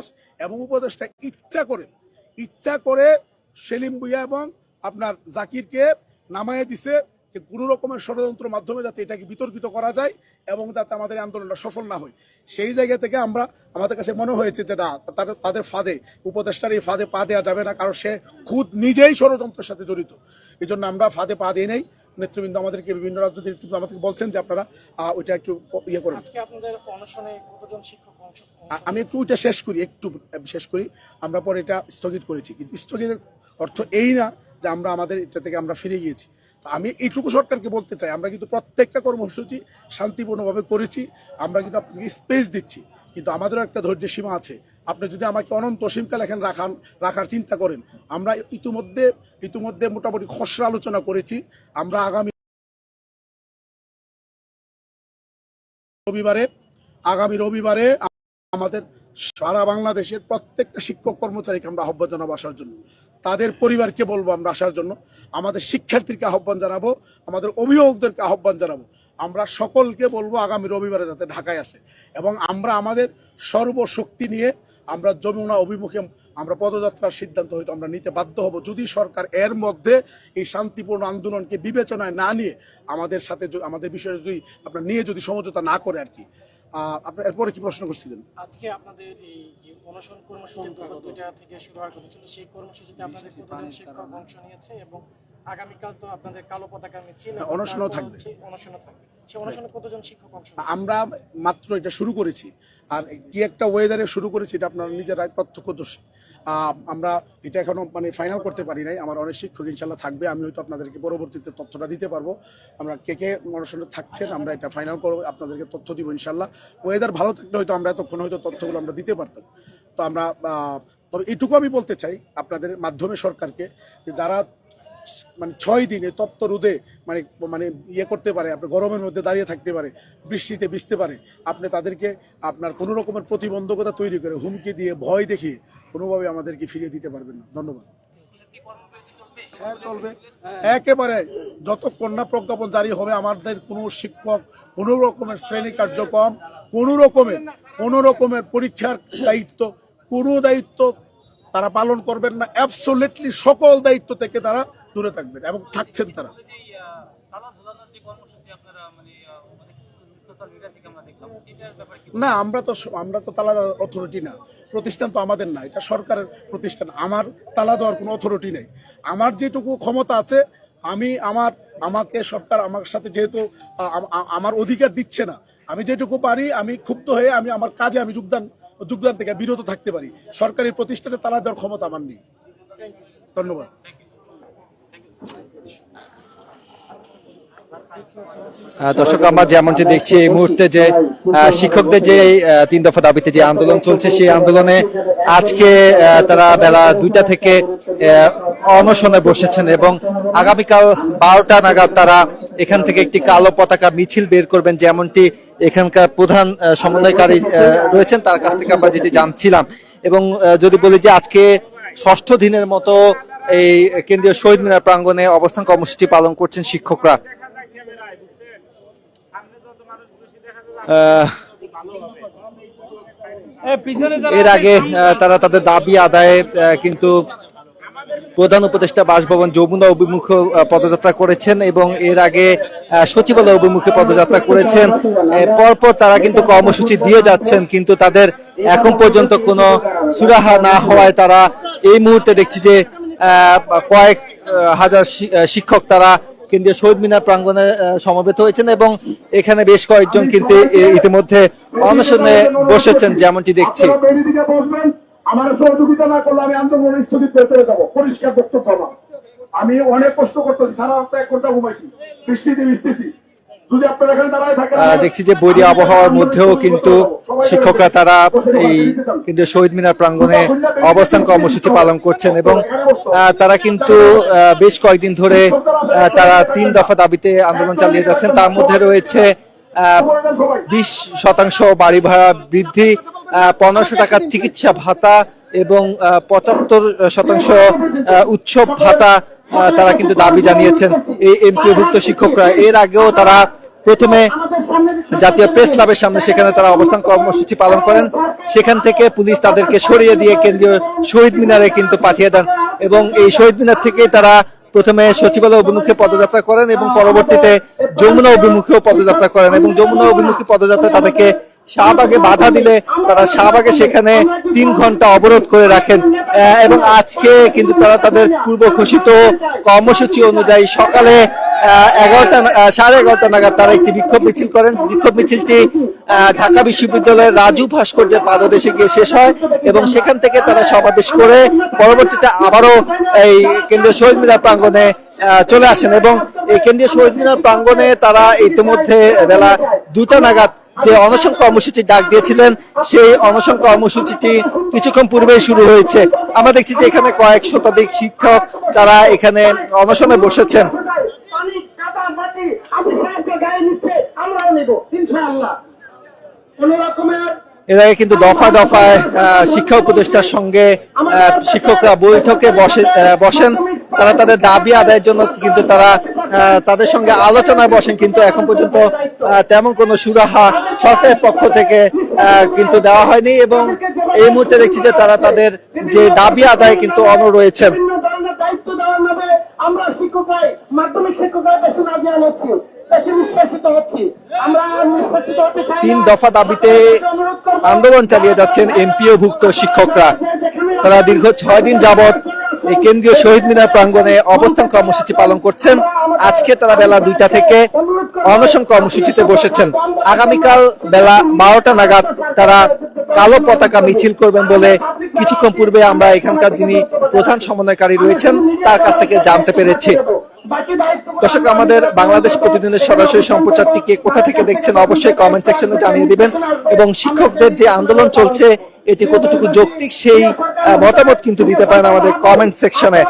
বিশ্বাস এবং উপদেষ্টা ইচ্ছা করে ইচ্ছা করে সেলিম ভুইয়া এবং আপনার জাকিরকে নামায় দিছে যে কোনো রকমের ষড়যন্ত্রের মাধ্যমে যাতে এটাকে বিতর্কিত করা যায় এবং যাতে আমাদের আন্দোলনটা সফল না হয়। সেই জায়গা থেকে আমরা, আমাদের কাছে মনে হয়েছে যে না তাদের ফাঁদে, উপদেষ্টার এই ফাঁদে পা দেওয়া যাবে না, কারণ সে খুদ নিজেই ষড়যন্ত্রের সাথে জড়িত। এই জন্য আমরা ফাঁদে পা দিই নেই। নেতৃবৃন্দ আমাদেরকে বিভিন্ন রাজনৈতিক নেতৃত্ব আমাদেরকে বলছেন যে আপনারা ওইটা একটু ইয়ে করুন। আজকে আপনাদের অনশনে কতজন শিক্ষক আমি একটু ওইটা শেষ করি, একটু শেষ করি। আমরা পরে এটা স্থগিত করেছি, কিন্তু স্থগিতের অর্থ এই না যে আমরা আমাদের এটা থেকে আমরা ফিরে গিয়েছি। আমি এইটুকু সরকারকে বলতে চাই, আমরা কিন্তু প্রত্যেকটা কর্মসূচি শান্তিপূর্ণভাবে করেছি, আমরা কিন্তু আপনাকে স্পেস দিচ্ছি, কিন্তু আমাদেরও একটা ধৈর্যের সীমা আছে। আপনি যদি আমাকে অনন্ত সীমকাল এখানে রাখান রাখার চিন্তা করেন, আমরা ইতিমধ্যে ইতিমধ্যে মোটামুটি খসড়া আলোচনা করেছি, আমরা আগামী রবিবারে আগামী রবিবারে আমাদের সারা বাংলাদেশের প্রত্যেকটা শিক্ষক কর্মচারীকে আমরা আহ্বান জানাব আসার জন্য। তাদের পরিবারকে বলব আমরা আসার জন্য। আমাদের শিক্ষার্থীকে আহ্বান জানাব, আমাদের অভিভাবকদেরকে আহ্বান জানাব। আমরা সকলকে বলব আগামী রবিবারে যাতে ঢাকায় আসে এবং আমরা আমাদের সর্বশক্তি নিয়ে আমরা যমুনা অভিমুখে আমরা পদযাত্রার সিদ্ধান্ত হয়তো আমরা নিতে বাধ্য হব। যদি সরকার এর মধ্যে এই শান্তিপূর্ণ আন্দোলনকে বিবেচনায় না নিয়ে আমাদের সাথে আমাদের বিষয়ে যদি আপনার নিয়ে যদি সমঝোতা না করে আর কি। আপনার এরপরে কি প্রশ্ন করছিলেন? আজকে আপনাদের এই যে অনশন কর্মসূচি দুপুর দুইটা থেকে শুরু হওয়ার কথা ছিল সেই কর্মসূচিতে আপনাদের প্রধান শিক্ষক অংশ নিয়েছে এবং আগামীকাল তো আপনাদের কালো পতাকা মিছিল অনশনও থাকবে। অনশনও থাকবে। আমরা মাত্র এটা শুরু করেছি। আর কি একটা ওয়েদারে শুরু করেছি, এটা আপনারা নিজেরা প্রত্যক্ষদর্শী। আমরা এটা এখনও মানে ফাইনাল করতে পারি নাই। আমার অনেক শিক্ষক ইনশাল্লাহ থাকবে, আমি হয়তো আপনাদেরকে পরবর্তীতে তথ্যটা দিতে পারব। আমরা কে কে অনুষ্ঠানে থাকছেন, আমরা এটা ফাইনাল করব, আপনাদেরকে তথ্য দিব ইনশাল্লাহ। ওয়েদার ভালো থাকলে হয়তো আমরা এতক্ষণ হয়তো তথ্যগুলো আমরা দিতে পারতাম। তো আমরা তবে এটুকু আমি বলতে চাই আপনাদের মাধ্যমে সরকারকে, যে যারা মানে ছয় দিনে তপ্ত রোদে মানে মানে ইয়ে করতে পারে, আপনি গরমের মধ্যে দাঁড়িয়ে থাকতে পারে, বৃষ্টিতে ভিজতে পারে, আপনি তাদেরকে আপনার কোনো রকমের প্রতিবন্ধকতা তৈরি করে হুমকি দিয়ে ভয় দেখিয়ে কোনোভাবে আমাদেরকে ফিরিয়ে দিতে পারবেন না। ধন্যবাদ। হ্যাঁ চলবে। একেবারে যতক্ষণ না প্রজ্ঞাপন জারি হবে, আমাদের কোনো শিক্ষক কোনো রকমের শ্রেণি কার্যক্রম, কোনো রকমের কোনো রকমের পরীক্ষার দায়িত্ব, কোনো দায়িত্ব তারা পালন করবেন না। অ্যাবসোলেটলি সকল দায়িত্ব থেকে তারা দূরে থাকবেন এবং থাকছেন তারা। না আমরা তো আমরা তো তালা অথরিটি না। প্রতিষ্ঠান তো আমাদের না এটা সরকারের প্রতিষ্ঠান। আমার তালা দেওয়ার কোনো অথরিটি নেই। আমার যেটুকু ক্ষমতা আছে আমি আমার আমাকে সরকার আমার সাথে যেহেতু আমার অধিকার দিচ্ছে না আমি যেটুকু পারি আমি ক্ষুব্ধ হয়ে আমি আমার কাজে আমি যোগদান যোগদান থেকে বিরত থাকতে পারি। সরকারি প্রতিষ্ঠানে তালা দেওয়ার ক্ষমতা আমার নেই। ধন্যবাদ। দর্শক, আমরা যেমনটি দেখছি এই মুহূর্তে যে শিক্ষকদের যে তিন দফা দাবিতে যে আন্দোলন চলছে, সেই আন্দোলনে আজকে তারা বেলা দুইটা থেকে অনশনে বসেছেন এবং আগামীকাল বারোটা নাগাদ তারা এখান থেকে একটি কালো পতাকা, মিছিল বের করবেন যেমনটি এখানকার প্রধান সমন্বয়কারী রয়েছেন। তার কাছ থেকে আমরা যেটি জানছিলাম এবং যদি বলি যে আজকে ষষ্ঠ দিনের মতো এই কেন্দ্রীয় শহীদ মিনার প্রাঙ্গণে অবস্থান কর্মসূচি পালন করছেন শিক্ষকরা। এর আগে তারা তাদের দাবি আদায়ে কিন্তু প্রধান উপদেষ্টা বাসভবন যমুনা অভিমুখে পদযাত্রা করেছেন এবং এর আগে সচিবালয় অভিমুখে পদযাত্রা করেছেন। পরপর তারা কিন্তু কর্মসূচি দিয়ে যাচ্ছেন, কিন্তু তাদের এখন পর্যন্ত কোনো সুরাহা না হওয়ায় তারা এই মুহূর্তে দেখছি যে কয়েক হাজার শিক্ষক তারা কেন্দ্রীয় শহীদ মিনার প্রাঙ্গণে আহ, সমবেত হয়েছেন এবং এখানে বেশ কয়েকজন কিন্তু ইতিমধ্যে অনশনে বসেছেন যেমনটি দেখছি। আমি অনেক কষ্ট করতেছি সারা রাত এক ঘণ্টা ঘুমাইছি। বৃষ্টিতে ভিজতেছি। দেখছি যে বৈরী আবহাওয়ার মধ্যেও কিন্তু শিক্ষকরা তারা এই কিন্তু শহীদ মিনার প্রাঙ্গণে অবস্থান কর্মসূচি পালন করছেন এবং তারা কিন্তু বেশ কয়েকদিন ধরে তারা তিন দফা দাবিতে আন্দোলন চালিয়ে যাচ্ছেন। তার মধ্যে রয়েছে বিশ শতাংশ বাড়ি ভাড়া বৃদ্ধি পনেরোশো টাকার চিকিৎসা ভাতা এবং পঁচাত্তর শতাংশ উৎসব ভাতা তারা কিন্তু দাবি জানিয়েছেন। এই এমপিভুক্ত শিক্ষকরা এর আগেও তারা প্রথমে জাতীয় প্রেস ক্লাবের সামনে সেখানে তারা অবস্থান কর্মসূচি পালন করেন। সেখান থেকে পুলিশ তাদেরকে সরিয়ে দিয়ে কেন্দ্রীয় শহীদ মিনারে কিন্তু পাঠিয়ে দেন এবং এই শহীদ মিনার থেকে তারা প্রথমে সচিবালয় অভিমুখে পদযাত্রা করেন এবং পরবর্তীতে যমুনা অভিমুখেও পদযাত্রা করেন এবং যমুনা অভিমুখী পদযাত্রা তাদেরকে শাহবাগে বাধা দিলে তারা শাহবাগে সেখানে তিন ঘণ্টা অবরোধ করে রাখেন। এবং আজকে কিন্তু তারা তাদের পূর্ব ঘোষিত কর্মসূচি অনুযায়ী সকালে সাড়ে এগারোটা নাগাদ তারা একটি বিক্ষোভ মিছিল করেন। বিক্ষোভ মিছিলটি ঢাকা বিশ্ববিদ্যালয়ের রাজু ভাস্কর্যের পাদদেশে গিয়ে শেষ হয় এবং সেখান থেকে তারা সমাবেশ করে পরবর্তীতে আবারও এই কেন্দ্রীয় শহীদ মিনার প্রাঙ্গণে চলে আসেন এবং এই কেন্দ্রীয় শহীদ মিনার প্রাঙ্গণে তারা ইতিমধ্যে বেলা দুটা নাগাদ যে অনশন কর্মসূচি ডাক দিয়েছিলেন, সেই অনশন কর্মসূচিটি কিছুক্ষণ পূর্বেই শুরু হয়েছে। আমরা দেখছি যে এখানে কয়েক শতাধিক শিক্ষক তারা এখানে অনশনে বসেছেন। নেব ইনশাআল্লাহ। কোন রকমের এর আগে কিন্তু দফায় দফায় শিক্ষা উপদেষ্টার সঙ্গে শিক্ষকরা বৈঠকে বসে বসেন। তারা তাদের দাবি আদায়ের জন্য কিন্তু তারা তাদের সঙ্গে আলোচনায় বসেন কিন্তু এখন পর্যন্ত তেমন কোনো সুরাহা সরকারের পক্ষ থেকে আহ, কিন্তু দেওয়া হয়নি এবং এই মুহূর্তে দেখছি যে তারা তাদের যে দাবি আদায়ে কিন্তু অনড় রয়েছেন। আমরা শিক্ষকরাই মাধ্যমিক শিক্ষকরা বেশি নাজিয়াল হচ্ছি বেশি নিষ্কাশিত হচ্ছি। তিন দফা দাবিতে আন্দোলন চালিয়ে যাচ্ছেন এমপিও ভুক্ত শিক্ষকরা। তারা দীর্ঘ ছয় দিন যাবৎ এই কেন্দ্রীয় শহীদ মিনার প্রাঙ্গণে অবস্থান কর্মসূচি পালন করছেন। আজকে তারা বেলা দুইটা থেকে অনশন কর্মসূচিতে বসেছেন। আগামীকাল বেলা বারোটা নাগাদ তারা কালো পতাকা মিছিল করবেন বলে কিছুক্ষণ পূর্বে আমরা এখানকার যিনি প্রধান সমন্বয়কারী রয়েছেন তার কাছ থেকে জানতে পেরেছি। দর্শক, আমাদের বাংলাদেশ প্রতিদিনের সরাসরি সম্প্রচারটিকে কোথা থেকে দেখছেন অবশ্যই কমেন্ট সেকশনে জানিয়ে দিবেন। এবং শিক্ষকদের যে আন্দোলন চলছে, এটি কতটুকু যৌক্তিক সেই মতামত কিন্তু দিতে পারেন আমাদের কমেন্ট সেকশনে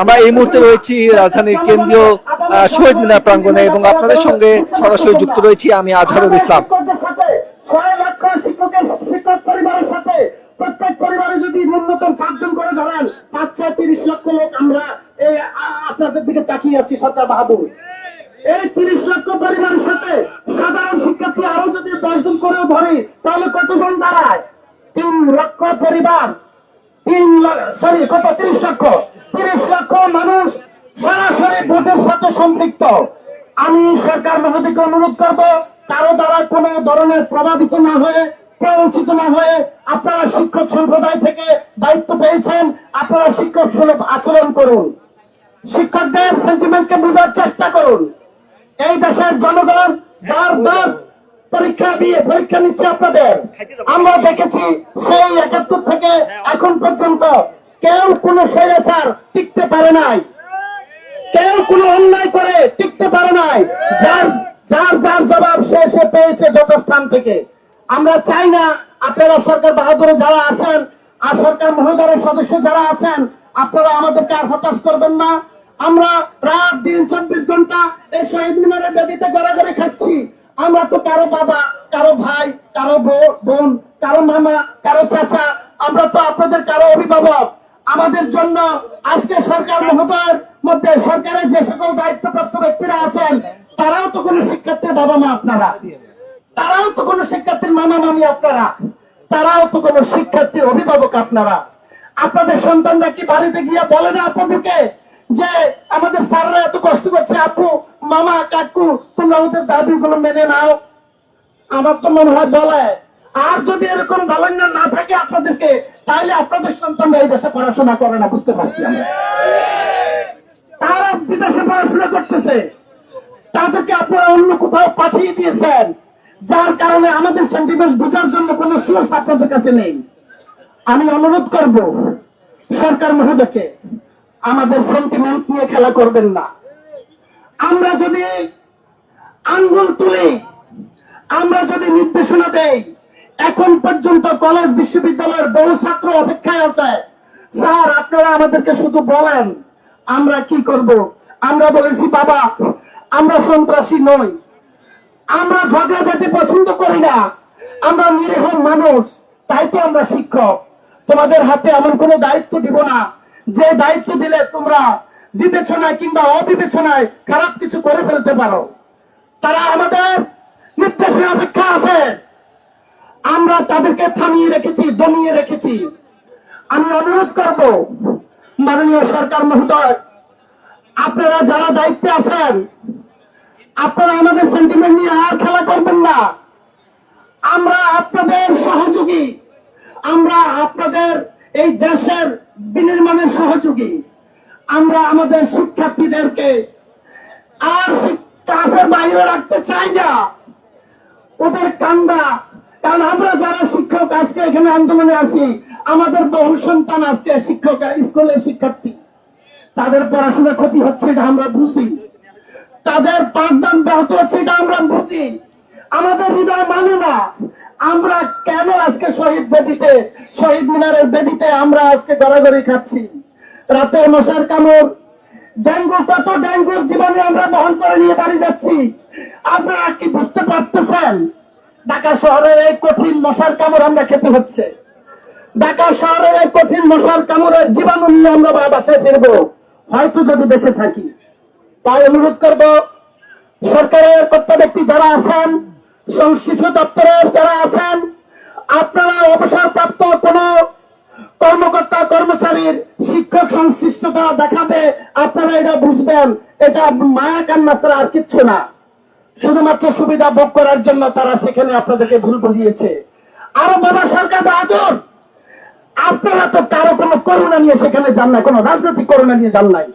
আমরা এই মুহূর্তে রয়েছি রাজধানীর কেন্দ্রীয় শহীদ মিনার প্রাঙ্গণে এবং আপনাদের সঙ্গে সরাসরি যুক্ত রয়েছি আমি আজহারুল ইসলাম। প্রত্যেক পরিবারে যদি ন্যূনতম পাঁচজন করে ধরেন পাঁচ তিরিশ লক্ষ লোক আমরা আপনাদের দিকে তাকিয়ে আছি, সরকার বাহাদুর। এই তিরিশ লক্ষ পরিবারের সাথে সাধারণ শিক্ষার্থী আরও যদি দশজন করেও ধরি, তাহলে কতজন দাঁড়ায়? তিন লক্ষ পরিবার। তিন সরি কত? তিরিশ লক্ষ। তিরিশ লক্ষ মানুষ সরাসরি ভোটের সাথে সম্পৃক্ত। আমি সরকার মহোদয়কে অনুরোধ করব, কারও দ্বারা কোন ধরনের প্রভাবিত না হয়ে, প্ররোচিত না হয়ে আপনারা শিক্ষক সম্প্রদায় থেকে দায়িত্ব পেয়েছেন, আপনারা শিক্ষক সুলভ আচরণ করুন। শিক্ষকদের সেন্টিমেন্টকে বোঝার চেষ্টা করুন। এই দেশের জনগণ বারবার পরীক্ষা দিয়ে পরীক্ষা নিচ্ছে আপনাদের। আমরা দেখেছি সেই একাত্তর থেকে এখন পর্যন্ত কেউ কোন স্বৈরাচার টিকতে পারে নাই। কেউ কোনো অন্যায় করে টিকতে পারে নাই। যার যার যার জবাব সে সে পেয়েছে যত স্থান থেকে। আমরা চাই না আপনারা সরকার বাহাদুরে যারা আছেন আর সরকার মহোদয়ের সদস্য যারা আছেন, আপনারা আমাদেরকে আর হতাশ করবেন না। আমরা রাত দিন চব্বিশ ঘণ্টা এই শহীদ মিনারের বেদিতে গড়াগড়ি খাচ্ছি। আমরা তো কারও বাবা, কারও ভাই, কারও বোন, কারও মামা, কারও চাচা, আমরা তো আপনাদের কারও অভিভাবক। আমাদের জন্য আজকে সরকার মহোদয়ের মধ্যে সরকারের যে সকল দায়িত্বপ্রাপ্ত ব্যক্তিরা আছেন, তারাও তো কোনো শিক্ষার্থীর বাবা মা আপনারা। তারাও তো কোনো শিক্ষার্থীর মামা মামি আপনারা। তারাও তো কোনো শিক্ষার্থীর অভিভাবক আপনারা। আপনাদের সন্তানরা কি বাড়িতে গিয়ে বলে না আপনাদেরকে? যে আমাদের স্যাররা এত কষ্ট করছে, আপু, মামা, কাকু, তোমরা ওদের দাবিগুলো মেনে নাও। আমার তো মনে হয় বলে, আর যদি এরকম বালান্য না থাকে আপনাদেরকে, তাহলে আপনাদের সন্তানরা এই দেশে পড়াশোনা করে না, বুঝতে পারছি আমরা তারা বিদেশে পড়াশোনা করতেছে। তাদেরকে আপনারা অন্য কোথাও পাঠিয়ে দিয়েছেন, যার কারণে আমাদের সেন্টিমেন্ট বোঝার জন্য কোনো সোর্স আপনাদের কাছে নেই। আমি অনুরোধ করব, সরকার মহোদয়কে আমাদের সেন্টিমেন্ট নিয়ে খেলা করবেন না। আমরা যদি আঙ্গুল তুলি, আমরা যদি নির্দেশনা দেই, এখন পর্যন্ত কলেজ বিশ্ববিদ্যালয়ের বহু ছাত্র অপেক্ষায় আছে। স্যার, আপনারা আমাদেরকে শুধু বলেন, আমরা কি করব? আমরা বলেছি, বাবা, আমরা সন্ত্রাসী নই। আমরা ঝগড়াঝাটি পছন্দ করি না। আমরা নিরীহ মানুষ, তাই তো আমরা শিক্ষক। তোমাদের হাতে এমন কোনো দায়িত্ব দিব না। যে দায়িত্ব দিলে তোমরা বিবেচনায় কিংবা অবিবেচনায় খারাপ কিছু করে ফেলতে পারো। তারা আমাদের নির্দেশের অপেক্ষা আছে। আমরা তাদেরকে থামিয়ে রেখেছি, দমিয়ে রেখেছি। আমি অনুরোধ করব, মাননীয় সরকার মহোদয়, আপনারা যারা দায়িত্বে আছেন, আপনারা আমাদের সেন্টিমেন্ট নিয়ে আর খেলা করবেন না। আমরা আপনাদের সহযোগী, আমরা আপনাদের এই দেশের বিনির্মাণের সহযোগী। আমরা আমাদের শিক্ষার্থীদেরকে আর ক্লাসের বাইরে রাখতে চাই না। ওদের কান্দা কারণ আমরা যারা শিক্ষক, আজকে এখানে আন্দোলনে আছি, আমাদের বহু সন্তান আজকে শিক্ষক, স্কুলের শিক্ষার্থী। তাদের পড়াশোনা ক্ষতি হচ্ছে, এটা আমরা বুঝি। তাদের পাঠদান ব্যাহত হচ্ছে, এটা আমরা বুঝি। আমাদের হৃদয় মানে না। আমরা কেন আজকে শহীদ বেদিতে, শহীদ মিনারের বেদিতে আমরা আজকে গড়াগড়ি খাচ্ছি? রাতে মশার কামড়, ডেঙ্গু, কত ডেঙ্গুর জীবনে আমরা বহন করে নিয়ে বাড়ি যাচ্ছি? আপনারা কি বুঝতে পারতেছেন? ঢাকা শহরের এই কঠিন মশার কামড় আমরা খেতে হচ্ছে। ঢাকা শহরের এই কঠিন মশার কামড়ের জীবাণু নিয়ে আমরা বাসায় ফিরবো। হয়তো যদি বেঁচে থাকি। তাই অনুরোধ করব, সরকারের কর্তা ব্যক্তি যারা আছেন শিশু দপ্তরের যারা আছেন, আপনারা অবসরপ্রাপ্ত কোন কর্মকর্তা, কর্মচারীর শিক্ষক সংশ্লিষ্টতা দেখাবে, আপনারা এটা বুঝবেন। এটা মায়া কান্না ছাড়া আর কিচ্ছু না। শুধুমাত্র সুবিধা ভোগ করার জন্য তারা সেখানে আপনাদেরকে ভুল বুঝিয়েছে। আরও বাবা সরকার বাহাদুর! আপনারা তো কারও কোনো করোনা নিয়ে সেখানে যান না কোনো রাজনৈতিক করোনা নিয়ে যান নাই।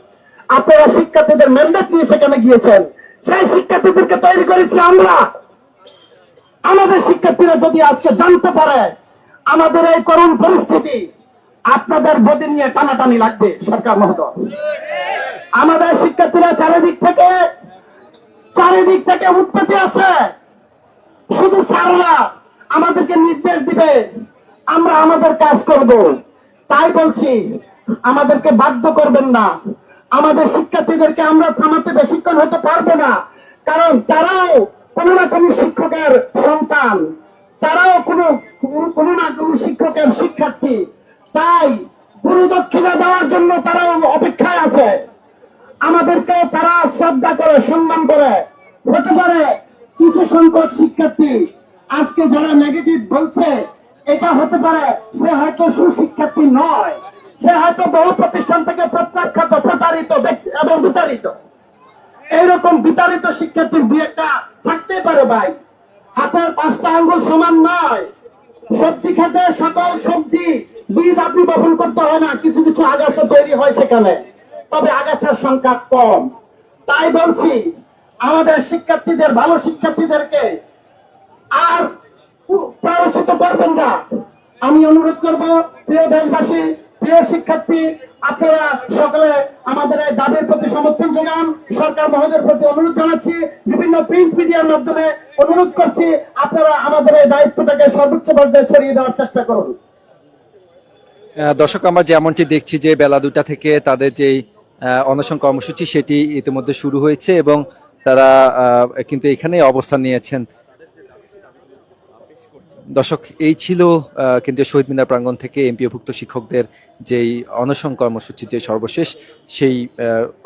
আপনারা শিক্ষার্থীদের ম্যান্ডেট নিয়ে সেখানে গিয়েছেন। সেই শিক্ষার্থীদেরকে তৈরি করেছি আমরা। আমাদের শিক্ষার্থীরা যদি আজকে জানতে পারে আমাদের এই করুণ পরিস্থিতি, আপনাদের বদি নিয়ে টানাটানি লাগবে, সরকার মহোদয়। আমাদের শিক্ষার্থীরা চারিদিক থেকে চারিদিক থেকে উৎপত্তি আছে। শুধু স্যাররা আমাদেরকে নির্দেশ দিবে, আমরা আমাদের কাজ করব। তাই বলছি, আমাদেরকে বাধ্য করবেন না। আমাদের শিক্ষার্থীদেরকে আমরা থামাতে বেশিক্ষণ হতে পারব না। কারণ তারাও কোনো না কোনো শিক্ষকের সন্তান, তারাও কোনো কোনো না কোনো শিক্ষকের শিক্ষার্থী। তাই গুরু দক্ষিণা দেওয়ার জন্য তারাও অপেক্ষায় আছে। আমাদেরকে তারা শ্রদ্ধা করে, সম্মান করে। হতে পারে কিছু সংখ্যক শিক্ষার্থী আজকে যারা নেগেটিভ বলছে, এটা হতে পারে সে হয়তো সুশিক্ষার্থী নয়। সে হয়তো বহু প্রতিষ্ঠান থেকে প্রত্যাখ্যাত, প্রতারিত এবং বিতাড়িত। এইরকম বিতাড়িত শিক্ষার্থীর দুই একটা থাকতে পারে ভাই। হাতের পাঁচটা আঙ্গুল সমান নয়। সবজি খেতে সকল সবজি, বীজ আপনি বপন করতে হয় না, কিছু কিছু আগাছা তৈরি হয় সেখানে। তবে আগাছার সংখ্যা কম। তাই বলছি, আমাদের শিক্ষার্থীদের, ভালো শিক্ষার্থীদেরকে আর প্ররোচিত করবেন না। আমি অনুরোধ করব, প্রিয় দেশবাসী প্রিয় শিক্ষার্থী আপনারা সকলে আমাদের এই দাবির প্রতি সমর্থন জানান। সরকার মহোদয়ের প্রতি অনুরোধ জানাচ্ছি। বিভিন্ন প্রিন্ট মিডিয়ার মাধ্যমে অনুরোধ করছি আপনারা আমাদের এই দায়িত্বটাকে সর্বোচ্চ পর্যায়ে ছড়িয়ে দেওয়ার চেষ্টা করুন। দর্শক আমরা যেমনটি দেখছি যে বেলা দুটা থেকে তাদের আহ, অনশন কর্মসূচি সেটি ইতিমধ্যে শুরু হয়েছে এবং তারা কিন্তু এখানেই অবস্থান নিয়েছেন। দর্শক, এই ছিল কেন্দ্রীয় শহীদ মিনার প্রাঙ্গণ থেকে এমপিওভুক্ত শিক্ষকদের যেই অনশন কর্মসূচি যে সর্বশেষ, সেই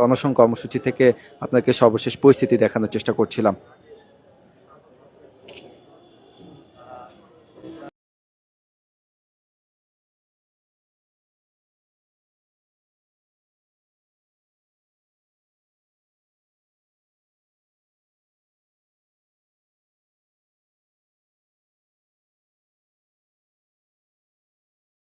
অনশন কর্মসূচি থেকে আপনাকে সর্বশেষ পরিস্থিতি দেখানোর চেষ্টা করছিলাম।